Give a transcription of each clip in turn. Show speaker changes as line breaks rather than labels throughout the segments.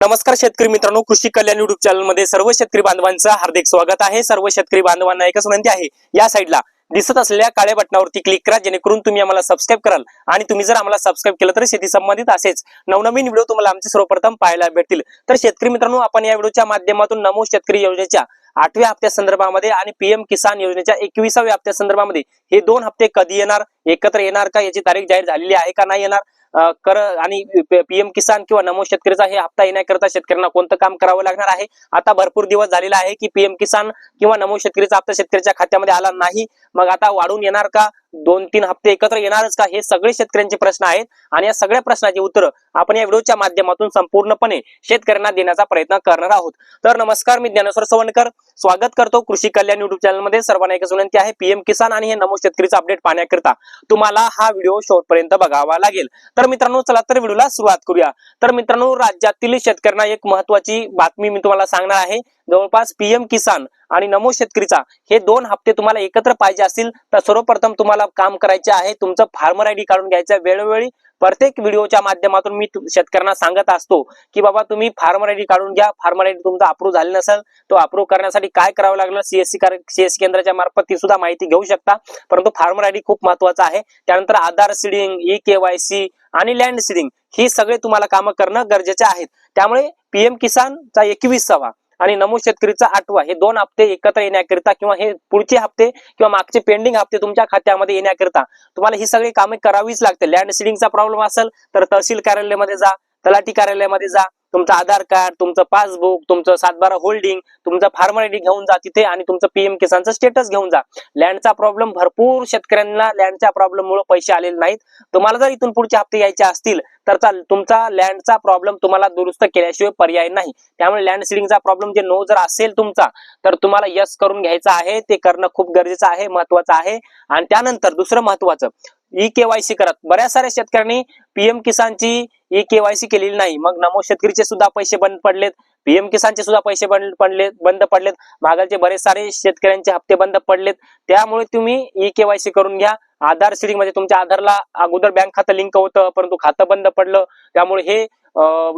नमस्कार शेतकरी मित्रांनो कृषी कल्याण युट्यूब चॅनलमध्ये सर्व शेतकरी बांधवांचं हार्दिक स्वागत आहे. सर्व शेतकरी बांधवांना एकच विनंती आहे या साईडला दिसत असलेल्या काळ्या बटनावरती क्लिक करा जेणेकरून तुम्ही आम्हाला सबस्क्राईब कराल. आणि तुम्ही जर आम्हाला सबस्क्राईब केलं तर शेती संबंधित असेच नवनवीन व्हिडिओ तुम्हाला आमचे सर्वप्रथम पाहायला भेटतील. तर शेतकरी मित्रांनो आपण या व्हिडिओच्या माध्यमातून नमो शेतकरी योजनेच्या आठव्या हप्त्या संदर्भामध्ये आणि पीएम किसान योजनेच्या एकविसाव्या हप्त्या संदर्भामध्ये हे दोन हप्ते कधी येणार एकत्र येणार का याची तारीख जाहीर झालेली आहे का नाही येणार? कर आणि पीएम किसान किंवा नमो शेतकरीचा हे हप्ता येण्याकरता शेतकऱ्यांना कोणतं काम करावं लागणार आहे? आता भरपूर दिवस झालेला आहे की पीएम किसान किंवा नमो शेतकरीचा हप्ता शेतकऱ्याच्या खात्यामध्ये आला नाही. मग आता वाढून येणार का? दोन तीन हप्ते एकत्र येणारच का? हे सगळे शेतकऱ्यांचे प्रश्न आहेत. आणि या सगळ्या प्रश्नाची उत्तर आपण या व्हिडिओच्या माध्यमातून संपूर्णपणे शेतकऱ्यांना देण्याचा प्रयत्न करणार आहोत. तर नमस्कार मी ज्ञानेश्वर सवणकर. स्वागत करतो कृषी कल्याण युट्यूब चॅनलमध्ये. सर्वांना एकच विनंती आहे पीएम किसान आणि हे नमो शेतकरीचा अपडेट पाहण्याकरिता तुम्हाला हा व्हिडिओ शेवटपर्यंत बघावा लागेल. तर मित्रांनो चला तर व्हिडिओला सुरुवात करूया. तर मित्रांनो राज्यातील शेतकऱ्यांना एक महत्वाची बातमी मी तुम्हाला सांगणार आहे. जवळपास पीएम किसान आणि नमो शेतकरीचा हे दोन हप्ते तुम्हाला एकत्र पाहिजे असतील तर सर्वप्रथम तुम्हाला काम करायचे आहे तुमचं फार्मर आयडी काढून घ्यायचं वेळोवेळी प्रत्येक व्हिडिओच्या माध्यमातून मी शेतकऱ्यांना सांगत असतो की बाबा तुम्ही फार्मर आयडी काढून घ्या. फार्मर आयडी तुमचा अप्रूव्ह झाला नसेल तो अप्रूव्ह करण्यासाठी काय करावं लागलं? सीएससी सीएससी केंद्राच्या मार्फत ती सुद्धा माहिती घेऊ शकता. परंतु फार्मर आयडी खूप महत्त्वाचा आहे. त्यानंतर आधार सीडिंग ई केवायसी आणि लँड सीडिंग ही सगळे तुम्हाला कामं करणं गरजेचे आहेत. त्यामुळे पीएम किसानचा एकवीसावा आणि नमो शेतकरीचा आठवा हे दोन हप्ते एकत्र येण्याकरिता किंवा हे पुढचे हप्ते किंवा मागचे पेंडिंग हप्ते तुमच्या खात्यामध्ये येण्याकरिता तुम्हाला ही सगळी कामे करावीच लागते लँड सिडिंगचा प्रॉब्लेम असेल तर तहसील कार्यालयामध्ये जा. तलाठी कार्यालयामध्ये जा. तुमचं आधार कार्ड तुमचं पासबुक तुमचं सातबारा होल्डिंग तुमचं फार्मर आयडी घेऊन जा तिथे आणि तुमचं पीएम किसानचं स्टेटस घेऊन जा. लँडचा प्रॉब्लेम भरपूर शेतकऱ्यांना लँडच्या प्रॉब्लेम मुळे पैसे आलेले नाहीत. तुम्हाला जर इथून पुढचे हप्ते यायचे असतील तर चाल- तुमचा लँडचा प्रॉब्लेम तुम्हाला दुरुस्त केल्याशिवाय पर्याय नाही. त्यामुळे लँड सिडिंगचा प्रॉब्लेम जे नो जर असेल तुमचा तर तुम्हाला यस करून घ्यायचं आहे. ते करणं खूप गरजेचं आहे महत्वाचं आहे. आणि त्यानंतर दुसरं महत्वाचं ई केवायसी करत. बऱ्याच साऱ्या शेतकऱ्यांनी पीएम किसानची ई केवायसी केलेली नाही. मग नमो शेतकरीचे सुद्धा पैसे बंद पडलेत. पीएम किसानचे सुद्धा पैसे बंद पडले बंद पडलेत. मागालचे बरेच सारे शेतकऱ्यांचे हप्ते बंद पडलेत. त्यामुळे तुम्ही ई केवायसी करून घ्या. आधार सिडिंग म्हणजे तुमच्या आधारला अगोदर बँक खातं लिंक होतं परंतु खातं बंद पडलं. त्यामुळे हे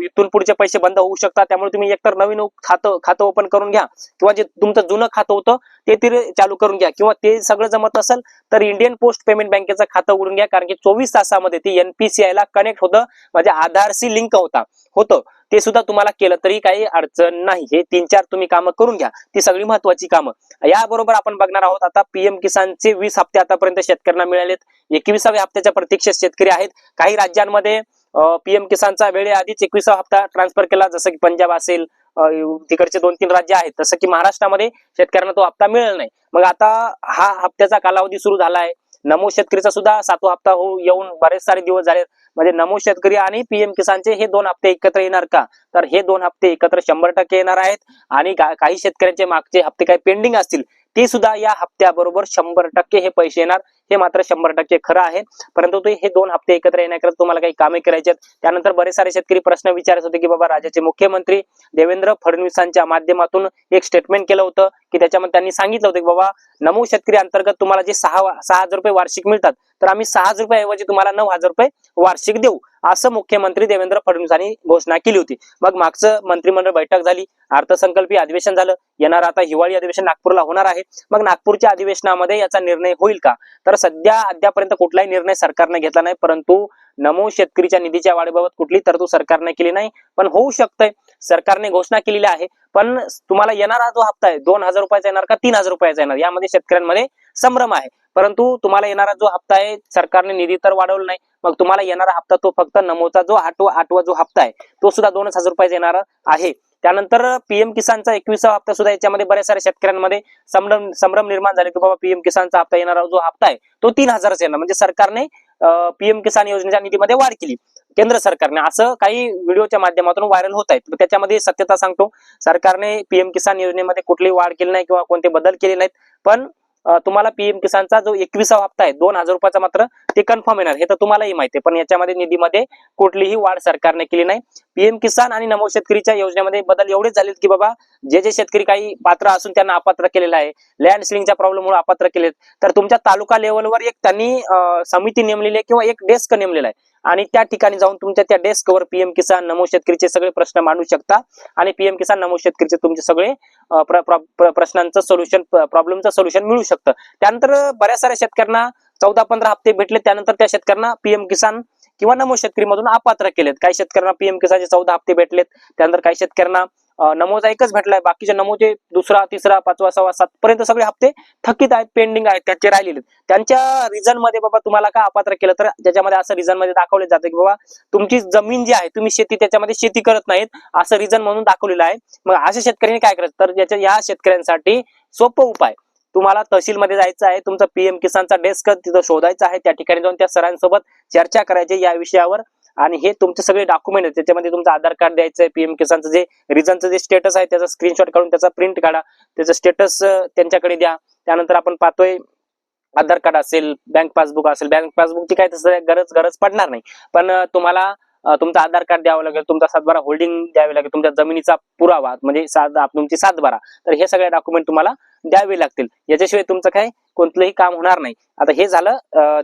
इथून पुढचे पैसे बंद होऊ शकतात. त्यामुळे तुम्ही एकतर नवीन खातं खातं ओपन करून घ्या किंवा जे तुमचं जुनं खातं होतं ते तरी चालू करून घ्या किंवा ते सगळं जमत असेल तर इंडियन पोस्ट पेमेंट बँकेचं खातं उघडून घ्या. कारण की चोवीस तासामध्ये ते एनपीसीआय ला कनेक्ट होतं. म्हणजे आधारशी लिंक होता होतं. ते सुद्धा तुम्हाला केलं तरी काही अडचण नाही. हे तीन चार तुम्ही कामं करून घ्या. ती सगळी महत्वाची कामं. याबरोबर आपण बघणार आहोत आता पीएम किसानचे वीस हप्ते आतापर्यंत शेतकऱ्यांना मिळालेत. एकविसाव्या हप्त्याच्या प्रतीक्षेत शेतकरी आहेत. काही राज्यांमध्ये पीएम किसानचा वेळेआधीच एकविसावा हप्ता ट्रान्सफर केला. जसं की पंजाब असेल तिकडचे दोन तीन राज्य आहेत तसं की महाराष्ट्रामध्ये शेतकऱ्यांना तो हप्ता मिळेल नाही. मग आता हा हप्त्याचा कालावधी सुरू झाला आहे नमो शेतकरीचा सुद्धा सातवा हप्ता हो येऊन बरेच सारे दिवस झाले. म्हणजे नमो शेतकरी आणि पीएम किसानचे हे दोन हप्ते एकत्र येणार का? तर हे दोन हप्ते एकत्र शंभर टक्के येणार आहेत. आणि काही शेतकऱ्यांचे मागचे हप्ते काही पेंडिंग असतील ते सुद्धा या हप्त्याबरोबर शंभर टक्के हे पैसे येणार. हे मात्र शंभर टक्के खरं आहे. परंतु ते हे दोन हप्ते एकत्र येण्याकरता तुम्हाला काही कामे करायचे त्यानंतर बरेच सारे शेतकरी प्रश्न विचारत होते की बाबा राज्याचे मुख्यमंत्री देवेंद्र फडणवीसांच्या माध्यमातून एक स्टेटमेंट केलं होतं की त्याच्यामध्ये त्यांनी सांगितलं होतं की बाबा नमो शेतकरी अंतर्गत तुम्हाला जे सहा सहा हजार रुपये वार्षिक मिळतात तर आम्ही सहा हजार रुपयाऐवजी तुम्हाला नऊ हजार रुपये वार्षिक देऊ. असं मुख्यमंत्री देवेंद्र फडणवीसांनी घोषणा केली होती. मग मागचं मंत्रिमंडळ बैठक झाली अर्थसंकल्पीय अधिवेशन झालं येणार आता हिवाळी अधिवेशन नागपूरला होणार आहे. मग नागपूरच्या अधिवेशनामध्ये याचा निर्णय होईल का? तर सध्या अद्यापर्यंत कुठलाही निर्णय सरकारने घेतला नाही परंतु नमो शेतकरीच्या निधीच्या वाढीबाबत कुठली तरतूद सरकारने केली नाही. पण होऊ शकतंय सरकारने घोषणा केलेली आहे पण तुम्हाला येणारा जो हप्ता आहे दोन हजार रुपयाचा येणार का तीन हजार रुपयाचा येणार? यामध्ये शेतकऱ्यांमध्ये संभ्रम आहे. परंतु तुम्हाला येणारा जो हप्ता आहे सरकारने निधी तर वाढवला नाही मग तुम्हाला येणारा हप्ता तो फक्त नमोचा जो आठवा आठवा जो हप्ता आहे तो सुद्धा दोनच हजार रुपयाचा येणार आहे. त्यानंतर पीएम किसानचा एकविसावा हप्ता सुद्धा याच्यामध्ये बऱ्याच साऱ्या शेतकऱ्यांमध्ये संभ्रम संभ्रम निर्माण झाले की बाबा पीएम किसानचा हप्ता येणारा जो हप्ता आहे तो तीन हजारच येणार. म्हणजे सरकारने पीएम किसान योजनेच्या निधीमध्ये वाढ केली. केंद्र सरकारने. असं काही व्हिडिओच्या माध्यमातून व्हायरल होत आहेत. त्याच्यामध्ये सत्यता सांगतो. सरकारने पीएम किसान योजनेमध्ये कुठलीही वाढ केली नाही किंवा कोणते बदल केले नाहीत. पण तुम्हाला पीएम किसानचा जो एकविसावा हप्ता आहे दोन हजार रुपयाचा मात्र ते कन्फर्म येणार. हे तर तुम्हालाही माहिती आहे. पण याच्यामध्ये निधीमध्ये कुठलीही वाढ सरकारने केली नाही. पीएम किसान आणि नमो शेतकरीच्या योजनेमध्ये बदल एवढेच झालेत की बाबा जे जे शेतकरी काही पात्र असून त्यांना अपात्र केलेलं आहे. लँड सिलिंगच्या प्रॉब्लेममुळे अपात्र केलेत. तर तुमच्या तालुका लेवलवर एक त्यांनी समिती नेमलेली आहे किंवा एक डेस्क नेमलेला आहे. आणि त्या ठिकाणी जाऊन तुमच्या त्या डेस्कवर पीएम किसान नमो शेतकरीचे सगळे प्रश्न मांडू शकता. आणि पीएम किसान नमो शेतकरीचे तुमचे सगळे प्रश्नांचं सोल्युशन प्रॉब्लेमचं सोल्युशन मिळू शकतं. त्यानंतर बऱ्याच साऱ्या शेतकऱ्यांना चौदा पंधरा हप्ते भेटले त्यानंतर त्या शेतकऱ्यांना पीएम किसान किंवा नमो शेतकरी मधून अपात्र केलेत. काही शेतकऱ्यांना पीएम किसानचे चौदा हप्ते भेटलेत त्यानंतर काही शेतकऱ्यांना नमोजा एकच भेटलाय. बाकीचे नमोजे दुसरा तिसरा पाचवा सहावा सात पर्यंत सगळे हप्ते थकीत आहेत पेंडिंग आहेत त्यांचे राहिलेले आहेत. त्यांच्या रिझनमध्ये बाबा तुम्हाला का अपात्र केलं? तर त्याच्यामध्ये असं रिझनमध्ये दाखवले जाते की बाबा तुमची जमीन जी आहे तुम्ही शेती त्याच्यामध्ये शेती करत नाहीत असं रिझन म्हणून दाखवलेलं आहे. मग अशा शेतकऱ्यांनी काय करायचं? तर याच्या या शेतकऱ्यांसाठी सोपं उपाय. तुम्हाला तहसीलमध्ये जायचं आहे तुमचा पीएम किसानचा डेस्क तिथं शोधायचा आहे. त्या ठिकाणी जाऊन त्या सरांसोबत चर्चा करायची या विषयावर आणि हे तुमचे सगळे डॉक्युमेंट आहेत. त्याच्यामध्ये तुमचं आधार कार्ड द्यायचं आहे पीएम किसानचं जे रिझनचं जे स्टेटस आहे त्याचा स्क्रीनशॉट काढून त्याचा प्रिंट काढा. त्याचं स्टेटस त्यांच्याकडे द्या. त्यानंतर आपण पाहतोय आधार कार्ड असेल बँक पासबुक असेल. बँक पासबुकची काय तसं गरज गरज पडणार नाही. पण तुम्हाला तुमचं आधार कार्ड द्यावं लागेल तुमचा सातबारा होल्डिंग द्यावे लागेल तुमच्या जमिनीचा पुरावा म्हणजे सात तुमची सातबारा. तर हे सगळे डॉक्युमेंट तुम्हाला द्यावे लागतील. याच्याशिवाय तुमचं काय? कोणतंही काम होणार नाही. आता हे झालं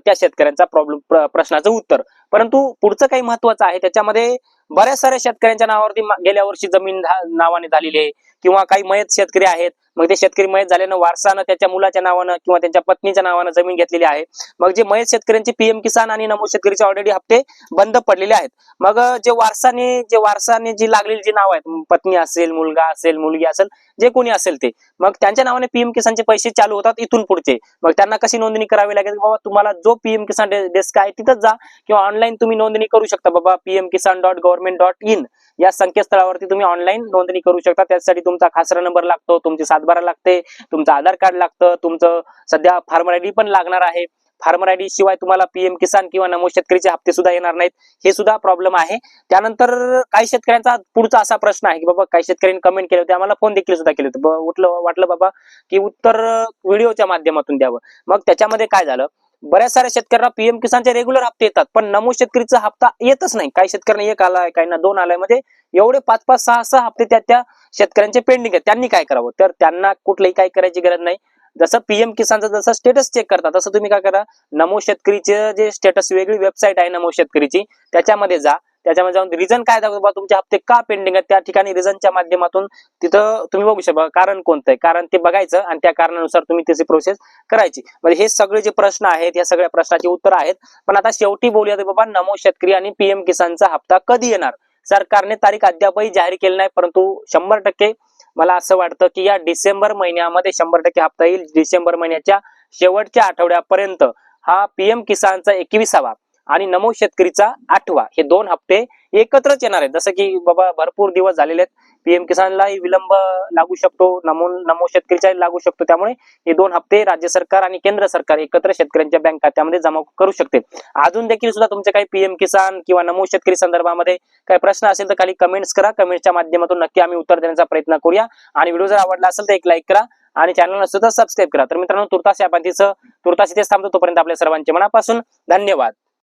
त्या शेतकऱ्यांचा प्रॉब्लेम प्रश्नाचं उत्तर. परंतु पुढचं काही महत्वाचं आहे त्याच्यामध्ये बऱ्याच साऱ्या शेतकऱ्यांच्या नावावरती गेल्या वर्षी जमीन नावाने झालेली आहे. किंवा काही मयत शेतकरी आहेत. मग ते शेतकरी मयत झाल्यानं वारसानं त्याच्या मुलाच्या नावानं किंवा त्यांच्या पत्नीच्या नावानं जमीन घेतलेली आहे. मग जे मयत शेतकऱ्यांचे पीएम किसान आणि नमो शेतकरीचे ऑलरेडी हप्ते बंद पडलेले आहेत. मग जे वारसाने जे वारसाने जी लागलेली जी नाव आहेत पत्नी असेल मुलगा असेल मुलगी असेल जे कोणी असेल ते. मग त्यांच्या नावाने पीएम किसानचे पैसे चालू होतात इथून पुढचे. मग त्यांना कशी नोंदणी करावी लागेल? बाबा तुम्हाला जो पीएम किसान डेस्क आहे तिथंच जा. किंवा ऑनलाईन तुम्ही नोंदणी करू शकता. बाबा PM Kisan dot government dot in या संकेतस्थळावरती तुम्ही ऑनलाईन नोंदणी करू शकता. त्यासाठी तुमचा खासरा नंबर लागतो तुमची सातबारा लागते तुमचं आधार कार्ड लागतं तुमचं सध्या फार्मर आयडी पण लागणार आहे. फार्मर आयडी शिवाय तुम्हाला पीएम किसान किंवा नमो शेतकरीचे हप्ते सुद्धा येणार नाहीत. हे सुद्धा प्रॉब्लेम आहे. त्यानंतर काही शेतकऱ्यांचा पुढचा असा प्रश्न आहे की बाबा काही शेतकऱ्यांनी कमेंट केले होते. आम्हाला फोन देखील सुद्धा केले होते. उठलं वाटलं बाबा की उत्तर व्हिडिओच्या माध्यमातून द्यावं. मग त्याच्यामध्ये काय झालं? बऱ्याच साऱ्या शेतकऱ्यांना पीएम किसानचे रेग्युलर हप्ते येतात. पण नमो शेतकरीचा हप्ता येतच नाही. काही शेतकऱ्यांना एक आलाय काहींना दोन आलाय. म्हणजे एवढे पाच पाच सहा सहा हप्ते त्या त्या शेतकऱ्यांचे पेंडिंग आहेत. त्यांनी काय करावं? तर त्यांना कुठलंही काय करायची गरज नाही. जसं पीएम किसानचं जसं स्टेटस चेक करता तसं तुम्ही काय करा नमो शेतकरीचे जे स्टेटस वेगळी वेबसाईट आहे नमो शेतकरीची त्याच्यामध्ये जा. त्याच्यामध्ये जाऊन रिझन काय दाखवतो तुमचे हप्ते का पेंडिंग आहेत? त्या ठिकाणी रिझनच्या माध्यमातून तिथं तुम्ही बघू शकता कारण कोणतं आहे. कारण ते बघायचं आणि त्या कारणानुसार तुम्ही त्याची प्रोसेस करायची. म्हणजे हे सगळे जे प्रश्न आहेत या सगळ्या प्रश्नाची उत्तर आहेत. पण आता शेवटी बोलूया बाबा नमो शेतकरी आणि पीएम किसानचा हप्ता कधी येणार? सरकारने तारीख अद्यापही जाहीर केली नाही परंतु शंभर टक्के मला असं वाटतं की या डिसेंबर महिन्यामध्ये शंभर टक्के हप्ता येईल. डिसेंबर महिन्याच्या शेवटच्या आठवड्यापर्यंत हा पीएम किसानचा एकविसावा आणि नमो शेतकरीचा आठवा. हे दोन हप्ते एकत्रच येणार आहेत. जसं की बाबा भरपूर दिवस झालेले आहेत. पीएम किसानलाही विलंब लागू शकतो. नमो नमो शेतकरीचाही लागू शकतो. त्यामुळे हे दोन हप्ते राज्य सरकार आणि केंद्र सरकार एकत्र शेतकऱ्यांच्या बँक खात्यामध्ये जमा करू शकते अजून देखील सुद्धा तुमचे काही पीएम किसान किंवा नमो शेतकरी संदर्भामध्ये काही प्रश्न असेल तर खाली कमेंट्स करा. कमेंट्सच्या माध्यमातून नक्की आम्ही उत्तर देण्याचा प्रयत्न करूया. आणि व्हिडिओ जर आवडला असेल तर एक लाईक करा आणि चॅनल नसेल तर सबस्क्राईब करा. तर मित्रांनो तुर्तास या पद्धतीचं तुर्तास इथेच थांबतो तोपर्यंत आपल्या सर्वांचे मनापासून धन्यवाद.